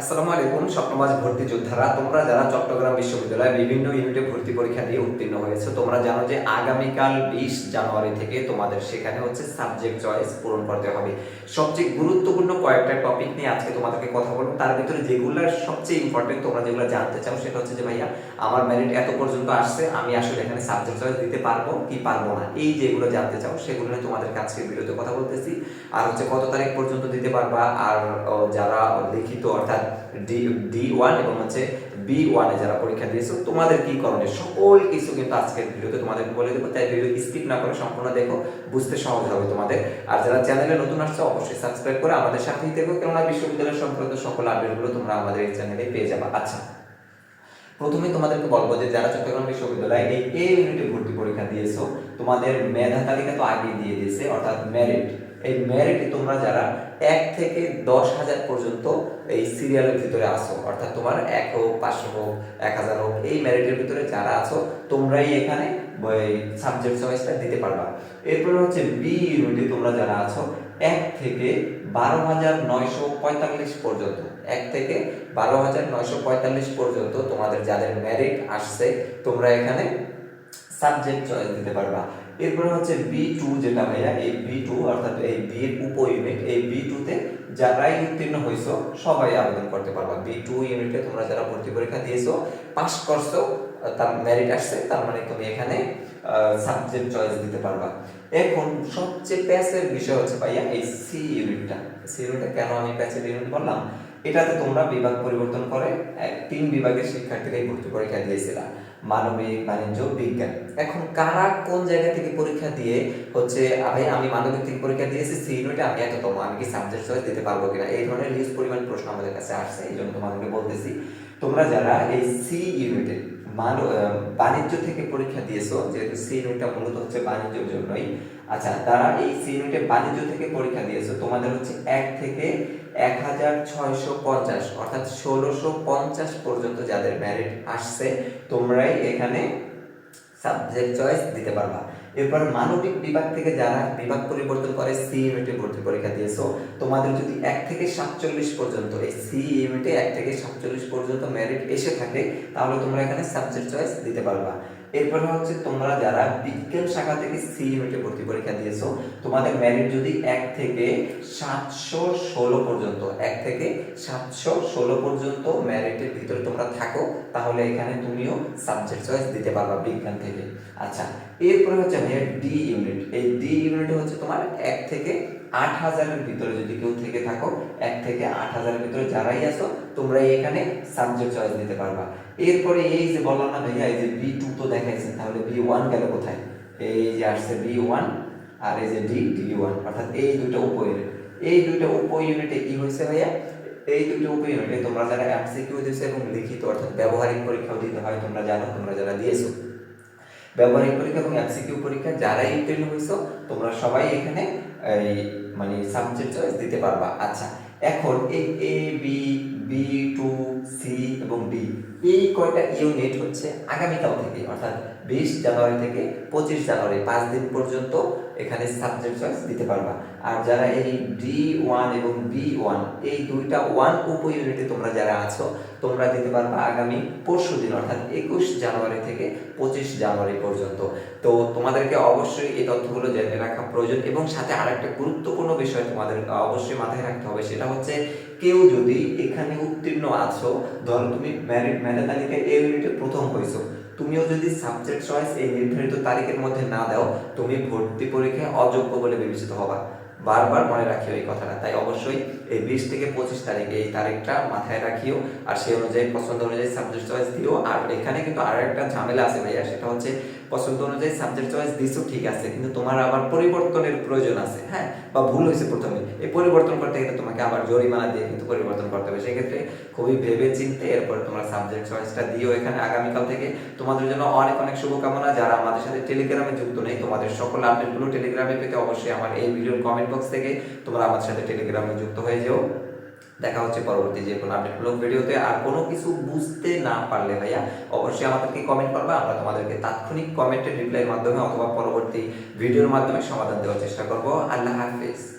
আসসালামু আলাইকুম স্বপ্নবাজ ভর্তি যোদ্ধারা। তোমরা যারা চট্টগ্রাম বিশ্ববিদ্যালয়ে বিভিন্ন ইউনিটে ভর্তি পরীক্ষা দিয়ে উত্তীর্ণ হয়েছে, তোমরা জানো যে আগামীকাল বিশ জানুয়ারি থেকে তোমাদের সেখানে হচ্ছে সাবজেক্ট চয়েস পূরণ করতে হবে। সবচেয়ে গুরুত্বপূর্ণ কয়েকটা টপিক নিয়ে আজকে তোমাদেরকে কথা বলব। তার ভিতরে যেগুলোর সবচেয়ে ইম্পর্টেন্ট তোমরা যেগুলো জানতে চাও, সেটা হচ্ছে যে, ভাইয়া, আমার মেরিট এত পর্যন্ত আসছে, আমি আসলে এখানে সাবজেক্ট চয়েস দিতে পারব কি পারব না? এই যেগুলো জানতে চাও, সেগুলো নিয়ে তোমাদেরকে আজকে ভিডিওতে কথা বলতেছি। আর হচ্ছে কত তারিখ পর্যন্ত দিতে পারবা? আর যারা লিখিত অর্থাৎ বুঝতে সহজ হবে আর যারা নতুন অবশ্যই সাবস্ক্রাইব করে আমাদের বিশ্ববিদ্যালয় সকল তোমরা আমাদের চ্যানেলে পেয়ে আচ্ছা প্রথমে তোমাদেরকে বলব যে যারা চট্টগ্রাম বিশ্ববিদ্যালয়ে এই ভর্তি পরীক্ষা দিয়েছ, তোমাদের মেধা তালিকা তো আগে দিয়ে দিয়েছে, অর্থাৎ মেরিট এই মেরিটে তোমরা যারা এক থেকে দশ হাজার পর্যন্ত এই সিরিয়ালের ভিতরে আসো অর্থাৎ তোমার এক হোক, পাঁচশো হোক, এক হাজার হোক, এই মেরিটের ভিতরে যারা আছো, তোমরাই এখানে সাবজেক্ট চয়েসটা দিতে পারবা। এরপরে হচ্ছে বি ইউনিটে তোমরা যারা আছো, এক থেকে বারো হাজার নয়শো পঁয়তাল্লিশ পর্যন্ত, এক থেকে বারো হাজার নয়শো পঁয়তাল্লিশ পর্যন্ত তোমাদের যাদের মেরিট আসছে, তোমরা এখানে সাবজেক্ট চয়েস দিতে পারবা। এরপরে হচ্ছে বি টু যেটা ভাইয়া, এই বি টু অর্থাৎ এই বি এর উপ ইউনিট এই বি টু টুতে যারাই উত্তীর্ণ হয়েছো সবাই আবেদন করতে পারবা। বি টু ইউনিটে তোমরা যারা ভর্তি পরীক্ষা দিয়েছ পাস করছ, তার মেরিট আসছে, তার মানে তুমি এখানে সাবজেক্ট চয়েস দিতে পারবা। এখন সবচেয়ে প্যাসের বিষয় হচ্ছে ভাইয়া এই সি ইউনিটটা। সি ইউনিটটা কেন আমি প্যাসের ইউনিট বললাম? এটাতে তোমরা বিভাগ পরিবর্তন করে তিন বিভাগের শিক্ষার্থীরাই ভর্তি পরীক্ষা দিয়েছিলাম মানবিক বাণিজ্য বিজ্ঞান এখন কারা কোন জায়গা থেকে পরীক্ষা দিয়ে হচ্ছে আমি আমি মানবিক থেকে পরীক্ষা দিয়েছি সি আমি এততম, আমি কি সাবজেক্ট চয়েস দিতে পারব কিনা? এই ধরনের হিউজ পরিমাণ প্রশ্ন আমাদের কাছে আসছে এই জন্য তোমাদেরকে বলতেছি। তোমরা যারা এই সি ইউনিটে বাণিজ্য থেকে পরীক্ষা দিয়েছ, যেহেতু সি ইউনিটটা মূলত হচ্ছে বাণিজ্যের জন্যই। আচ্ছা তারা এই সি ইউনিটে বাণিজ্য থেকে পরীক্ষা দিয়েছ, তোমাদের হচ্ছে এক থেকে এক হাজার ছয়শো পঞ্চাশ, অর্থাৎ ষোলোশো পঞ্চাশ পর্যন্ত যাদের ম্যারিট আসছে, তোমরাই এখানে সাবজেক্ট চয়েস দিতে পারবা। এরপর মানবিক বিভাগ থেকে যারা বিভাগ পরিবর্তন করে সি ইউনিটে ভর্তি পরীক্ষা দিয়েছ, তোমাদের যদি এক থেকে সাতচল্লিশ পর্যন্ত, এই সি ইউনিটে এক থেকে সাতচল্লিশ পর্যন্ত মেরিট এসে থাকে, তাহলে তোমরা এখানে সাবজেক্ট চয়েস দিতে পারবা। এরপরে হচ্ছে তোমরা যারা বিজ্ঞান শাখা থেকে সি ইউনিটে ভর্তি পরীক্ষা দিয়েছ, তোমাদের মেরিট যদি এক থেকে সাতশো ষোলো পর্যন্ত, এক থেকে সাতশো ষোলো পর্যন্ত মেরিটের ভিতরে তোমরা থাকো, তাহলে এখানে তুমিও সাবজেক্ট চয়েস দিতে পারবা বিজ্ঞান থেকে। আচ্ছা এরপরে হচ্ছে ভাইয়া ডি ইউনিট এই ডি ইউনিট হচ্ছে তোমার এক থেকে আট হাজারের ভিতরে যদি কেউ থেকে থাকো, এক থেকে আট হাজারের ভিতরে যারাই আছো, তোমরাই এখানে সাবজেক্ট চয়েস দিতে পারবা। এরপরে এই যে বললাম না ভাইয়া, এই যে বি টু তো দেখাইছেন তাহলে বি ওয়ান গেল কোথায়? এই যে আসছে বি ওয়ান আর এই যে ডি ডি ওয়ান অর্থাৎ এই দুটো উপ ইউনিট এই দুটো উপ ইউনিটে কি হয়েছে ভাইয়া? এই দুটো উপ ইউনিটে তোমরা যারা এমসিকিউ দিয়েছ এবং লিখিত, অর্থাৎ ব্যবহারিক পরীক্ষাও দিতে হয়, তোমরা জানো, তোমরা যারা দিয়েছ। ব্যবহারিক পরীক্ষা এবং এমসিকিউ পরীক্ষা যারাই উত্তীর্ণ হয়েছো, তোমরা সবাই এখানে এই মানে সাবজেক্ট চয়েস দিতে পারবা। আচ্ছা এখন এই A B B two C এবং ডি এই কয়টা ইউনিট হচ্ছে আগামীকাল থেকে, অর্থাৎ বিশ জানুয়ারি থেকে পঁচিশ জানুয়ারি, পাঁচ দিন পর্যন্ত এখানে সাবজেক্ট চয়েস দিতে পারবা। আর যারা এই ডি ওয়ান এবং বি ওয়ান এই দুইটা ওয়ান উপ ইউনিটে তোমরা যারা আছো, তোমরা দিতে পারবা আগামী পরশু দিন, অর্থাৎ একুশ জানুয়ারি থেকে পঁচিশ জানুয়ারি পর্যন্ত। তো তোমাদেরকে অবশ্যই এই তথ্যগুলো জেনে রাখা প্রয়োজন এবং সাথে আরেকটা গুরুত্বপূর্ণ বিষয় তোমাদের অবশ্যই মাথায় রাখতে হবে, সেটা হচ্ছে কেউ যদি এখানে উত্তীর্ণ আছো, ধরো তুমি ম্যারিট মেধা তালিকায় এই ইউনিটে প্রথম হয়েছো, তুমিও যদি সাবজেক্ট চয়েস এই নির্ধারিত তারিখের মধ্যে না দাও, তুমি ভর্তি পরীক্ষায় অযোগ্য বলে বিবেচিত হবা। বারবার মনে রাখিও এই কথাটা। তাই অবশ্যই এই বিশ থেকে পঁচিশ তারিখ এই তারিখটা মাথায় রাখিও আর সেই অনুযায়ী, পছন্দ অনুযায়ী সাবজেক্ট চয়েস দিও। আর এখানে কিন্তু আরও একটা ঝামেলা আছে ভাইয়া, সেটা হচ্ছে পছন্দ অনুযায়ী সাবজেক্ট চয়েস দিছো, ঠিক আছে, কিন্তু তোমার আবার পরিবর্তনের প্রয়োজন আছে হ্যাঁ? বা ভুল হয়েছে প্রথমে। এই পরিবর্তন করতে গেলে তোমাকে আবার জরিমানা দিয়ে কিন্তু পরিবর্তন করতে হবে। সেক্ষেত্রে খুবই ভেবে চিনতে এরপর তোমার সাবজেক্ট চয়েসটা দিও এখানে আগামীকাল থেকে। তোমাদের জন্য অনেক অনেক শুভকামনা। যারা আমাদের সাথে টেলিগ্রামে যুক্ত নেই, তোমাদের সকল আপডেটগুলো টেলিগ্রামে পেতে অবশ্যই আমার এই ভিডিওর কমেন্ট বক্স থেকে তোমরা আমার সাথে টেলিগ্রামে যুক্ত হয়ে যেও। দেখা হচ্ছে পরবর্তী যে কোনো আপডেট ব্লগ ভিডিওতে। আর কোনো কিছু বুঝতে না পারলে ভাইয়া, অবশ্যই আমাদেরকে কমেন্ট করবে, আমরা তোমাদেরকে তাৎক্ষণিক কমেন্টের রিপ্লাইয়ের মাধ্যমে অথবা পরবর্তী ভিডিওর মাধ্যমে সমাধান দেওয়ার চেষ্টা করব। আল্লাহ হাফিজ।